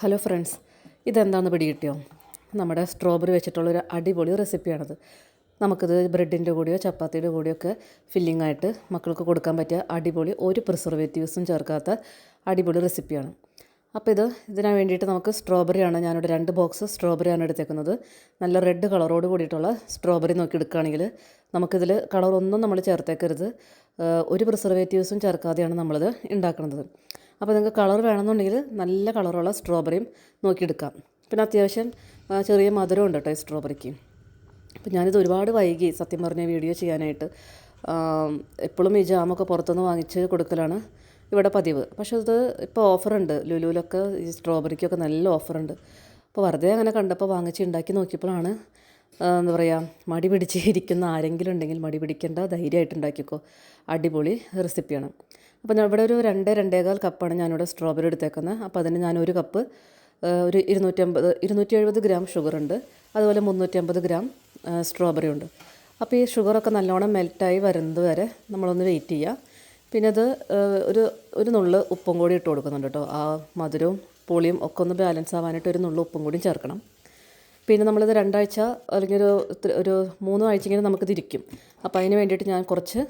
Hello friends ഇതെന്താണെന്ന് പിടികിട്ടിയോ? നമ്മുടെ strawberry വെച്ചിട്ടുള്ളൊരു അടിപൊളി റെസിപ്പിയാണത് നമുക്കിത് ബ്രെഡിന്റെ കൂടെയോ ചപ്പാത്തിയുടെ കൂടെയോ ഒക്കെ ഫില്ലിംഗ് ആയിട്ട് മക്കൾക്ക് കൊടുക്കാൻ പറ്റിയ അടിപൊളി ഒരു പ്രിസർവേറ്റീവ്സും ചേർക്കാത്ത അടിപൊളി റെസിപ്പിയാണ് അപ്പോൾ ഇത് ഇതിനു വേണ്ടിയിട്ട് നമുക്ക് സ്ട്രോബെറിയാണ് ഞാനിവിടെ രണ്ട് ബോക്സ് സ്ട്രോബെറിയാണ് എടുത്തേക്കുന്നത്. നല്ല റെഡ് കളറോട് കൂടിയിട്ടുള്ള സ്ട്രോബെറി നോക്കി എടുക്കുകയാണെങ്കിൽ നമുക്കിതിൽ കളറൊന്നും നമ്മൾ ചേർത്തേക്കരുത്. ഒരു പ്രിസർവേറ്റീവ്സും ചേർക്കാതെയാണ് നമ്മളിത് ഉണ്ടാക്കുന്നത്. അപ്പോൾ നിങ്ങൾക്ക് കളർ വേണമെന്നുണ്ടെങ്കിൽ നല്ല കളറുള്ള സ്ട്രോബെറിയും നോക്കിയെടുക്കാം. പിന്നെ അത്യാവശ്യം ചെറിയ മധുരം ഉണ്ട് കേട്ടോ ഈ സ്ട്രോബെറിക്ക്. അപ്പോൾ ഞാനിത് ഒരുപാട് വൈകി സത്യം പറഞ്ഞ വീഡിയോ ചെയ്യാനായിട്ട്. എപ്പോഴും ഈ ജാമൊക്കെ പുറത്തുനിന്ന് വാങ്ങിച്ച് കൊടുക്കലാണ് ഇവിടെ പതിവ്. പക്ഷേ ഇത് ഇപ്പോൾ ഓഫറുണ്ട് ലുലുവിലൊക്കെ ഈ സ്ട്രോബെറിക്കൊക്കെ നല്ല ഓഫറുണ്ട്. അപ്പോൾ വെറുതെ അങ്ങനെ കണ്ടപ്പോൾ വാങ്ങിച്ച് ഉണ്ടാക്കി നോക്കിയപ്പോഴാണ് എന്താ പറയുക മടി പിടിച്ചിരിക്കുന്ന ആരെങ്കിലും ഉണ്ടെങ്കിൽ മടി പിടിക്കേണ്ട ധൈര്യമായിട്ട് ഉണ്ടാക്കിക്കോ. അടിപൊളി റെസിപ്പിയാണ് അപ്പോൾ ഇവിടെ ഒരു രണ്ട് രണ്ടേകാൽ കപ്പാണ് ഞാനിവിടെ സ്ട്രോബെറി എടുത്തേക്കുന്നത്. അപ്പോൾ അതിന് ഞാൻ ഒരു കപ്പ് ഒരു ഇരുന്നൂറ്റമ്പത് ഇരുന്നൂറ്റി എഴുപത് ഗ്രാം ഷുഗറുണ്ട് അതുപോലെ മുന്നൂറ്റമ്പത് ഗ്രാം സ്ട്രോബെറി ഉണ്ട്. അപ്പോൾ ഈ ഷുഗറൊക്കെ നല്ലോണം മെൽറ്റായി വരുന്നത് വരെ നമ്മളൊന്ന് വെയിറ്റ് ചെയ്യുക പിന്നെ അത് ഒരു ഒരു നുള്ള് ഉപ്പും കൂടി ഇട്ട് കൊടുക്കുന്നുണ്ട് കേട്ടോ. ആ മധുരവും പുളിയും ഒക്കെ ഒന്ന് ബാലൻസ് ആവാനായിട്ട് ഒരു നുള്ള് ഉപ്പും കൂടി ചേർക്കണം. പിന്നെ നമ്മളിത് രണ്ടാഴ്ച അല്ലെങ്കിൽ ഒരു ഒരു മൂന്ന് ഇങ്ങനെ നമുക്കിത് ഇരിക്കും. അപ്പോൾ അതിന് വേണ്ടിയിട്ട് ഞാൻ കുറച്ച്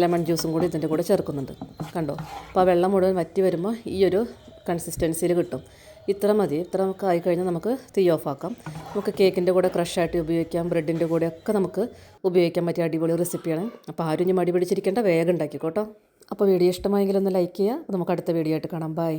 ലെമൺ ജ്യൂസും കൂടി ഇതിന്റെ കൂടെ ചേർക്കുന്നുണ്ട്. കണ്ടോ? അപ്പോൾ ആ വെള്ളം മുഴുവൻ വറ്റി വരുമ്പോൾ ഈ ഒരു കൺസിസ്റ്റൻസിയിൽ കിട്ടും. ഇത്ര മതി. ഇത്ര നമുക്ക് ആയിക്കഴിഞ്ഞാൽ നമുക്ക് തീ ഓഫ് ആക്കാം. നമുക്ക് കേക്കിന്റെ കൂടെ ക്രഷായിട്ട് ഉപയോഗിക്കാം. ബ്രെഡിന്റെ കൂടെ ഒക്കെ നമുക്ക് ഉപയോഗിക്കാൻ പറ്റിയ അടിപൊളി റെസിപ്പിയാണ് അപ്പോൾ ആരും ഇനി മടി പിടിച്ചിരിക്കേണ്ട. വേഗം ഉണ്ടാക്കിക്കോട്ടോ. അപ്പോൾ വീഡിയോ ഇഷ്ടമായെങ്കിൽ ഒന്ന് ലൈക്ക് ചെയ്യുക. നമുക്ക് അടുത്ത വീഡിയോ ആയിട്ട് കാണാം. ബൈ